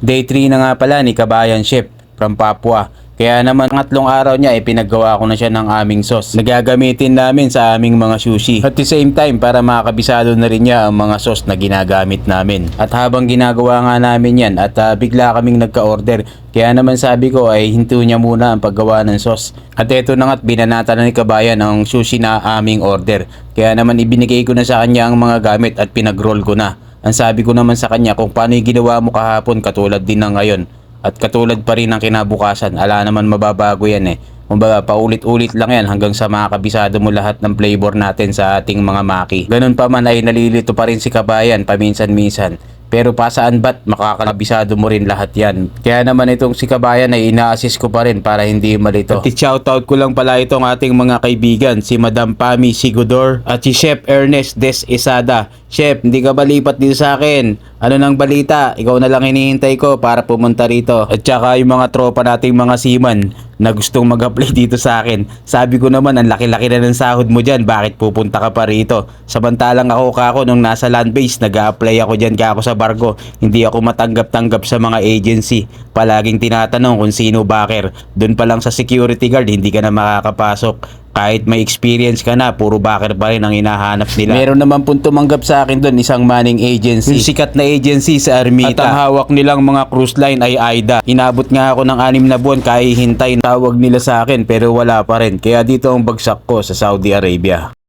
Day 3 na nga pala ni Kabayan Chef from Papua. Kaya naman ngatlong araw niya ay pinagawa ko na siya ng aming sauce. Nagagamitin namin sa aming mga sushi. At the same time para makakabisado na rin niya ang mga sauce na ginagamit namin. At habang ginagawa nga namin yan at ah, bigla kaming nagka-order. Kaya naman sabi ko ay hinto niya muna ang paggawa ng sauce. At eto na nga't binanata na ni Kabayan ang sushi na aming order. Kaya naman ibinigay ko na sa kanya ang mga gamit at pinag-roll ko na. Ang sabi ko naman sa kanya kung paano yung ginawa mo kahapon katulad din ng ngayon. At katulad pa rin ng kinabukasan, ala naman mababago yan eh. Kumbaga, paulit-ulit lang yan hanggang sa makakabisado mo lahat ng flavor natin sa ating mga maki. Ganun pa man ay nalilito pa rin si Kabayan paminsan-minsan. Pero pa saan ba't makakabisado mo rin lahat yan. Kaya naman itong si Kabayan ay ina-assist ko pa rin para hindi malito. At shoutout ko lang pala itong ating mga kaibigan, si Madam Pami Sigudor at si Chef Ernest Des Isada. Chef, hindi ka ba lipat dito sa akin? Ano nang balita? Ikaw na lang hinihintay ko para pumunta rito. At saka yung mga tropa nating mga seaman na gustong mag-apply dito sa akin. Sabi ko naman, ang laki-laki na ng sahod mo dyan, bakit pupunta ka pa rito? Samantalang ako kako nung nasa land base, nag apply ako dyan kako sa barko. Hindi ako matanggap-tanggap sa mga agency. Palaging tinatanong kung sino backer. Doon pa lang sa security guard, hindi ka na makakapasok kahit may experience ka na, puro backer pa rin ang hinahanap nila. Meron naman pong tumanggap sa akin doon, isang manning agency. Yung sikat na agency sa Armita. At ang hawak nilang mga cruise line ay AIDA. Inabot nga ako ng anim na buwan kaya hintay tawag nila sa akin pero wala pa rin. Kaya dito ang bagsak ko sa Saudi Arabia.